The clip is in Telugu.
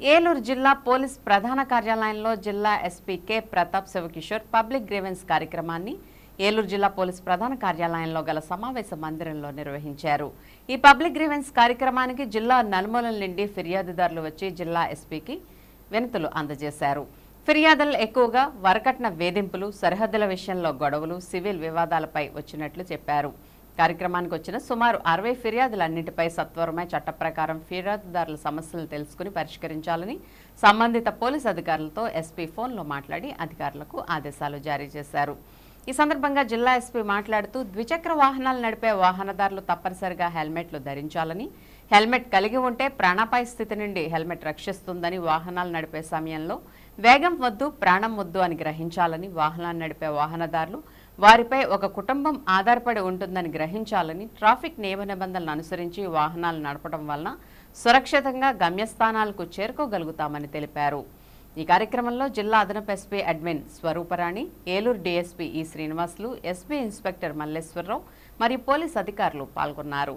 ఏలూరు జిల్లా పోలీస్ ప్రధాన కార్యాలయంలో జిల్లా SP K. Pratap Sivakishore public grievance కార్యక్రమాన్ని ఏలూరు జిల్లా పోలీస్ ప్రధాన కార్యాలయంలో గల సమావేశ మందిరంలో నిర్వహించారు. ఈ పబ్లిక్ గ్రీవెన్స్ కార్యక్రమానికి జిల్లా నలుమూలల నుండి ఫిర్యాదుదారులు వచ్చి జిల్లా ఎస్పీకి వినతులు అందజేశారు. ఫిర్యాదులు ఎక్కువగా వరకట్న వేధింపులు సరిహద్దుల విషయంలో గొడవలు సివిల్ వివాదాలపై వచ్చినట్లు చెప్పారు. కార్యక్రమానికి వచ్చిన సుమారు అరవై ఫిర్యాదులన్నింటిపై సత్వరమే చట్ట ప్రకారం ఫిర్యాదుదారుల సమస్యలను తెలుసుకుని పరిష్కరించాలని సంబంధిత పోలీస్ అధికారులతో ఎస్పీ ఫోన్లో మాట్లాడి అధికారులకు ఆదేశాలు జారీ చేశారు. ఈ సందర్భంగా జిల్లా ఎస్పీ మాట్లాడుతూ ద్విచక్ర వాహనాలు నడిపే వాహనదారులు తప్పనిసరిగా హెల్మెట్లు ధరించాలని హెల్మెట్ కలిగి ఉంటే ప్రాణాపాయ స్థితి నుండి హెల్మెట్ రక్షిస్తుందని వాహనాలు నడిపే సమయంలో వేగం వద్దు ప్రాణం వద్దు అని గ్రహించాలని వాహనాలు నడిపే వాహనదారులు వారిపై ఒక కుటుంబం ఆధారపడి ఉంటుందని గ్రహించాలని ట్రాఫిక్ నియమ నిబంధనలను అనుసరించి వాహనాలు నడపడం వలన సురక్షితంగా గమ్యస్థానాలకు చేరుకోగలుగుతామని తెలిపారు. ఈ కార్యక్రమంలో జిల్లా అదనపు SP admin Swaruparani Eluru DSP E Srinivasulu SP inspector Malleswara Rao మరియు పోలీస్ అధికారులు పాల్గొన్నారు.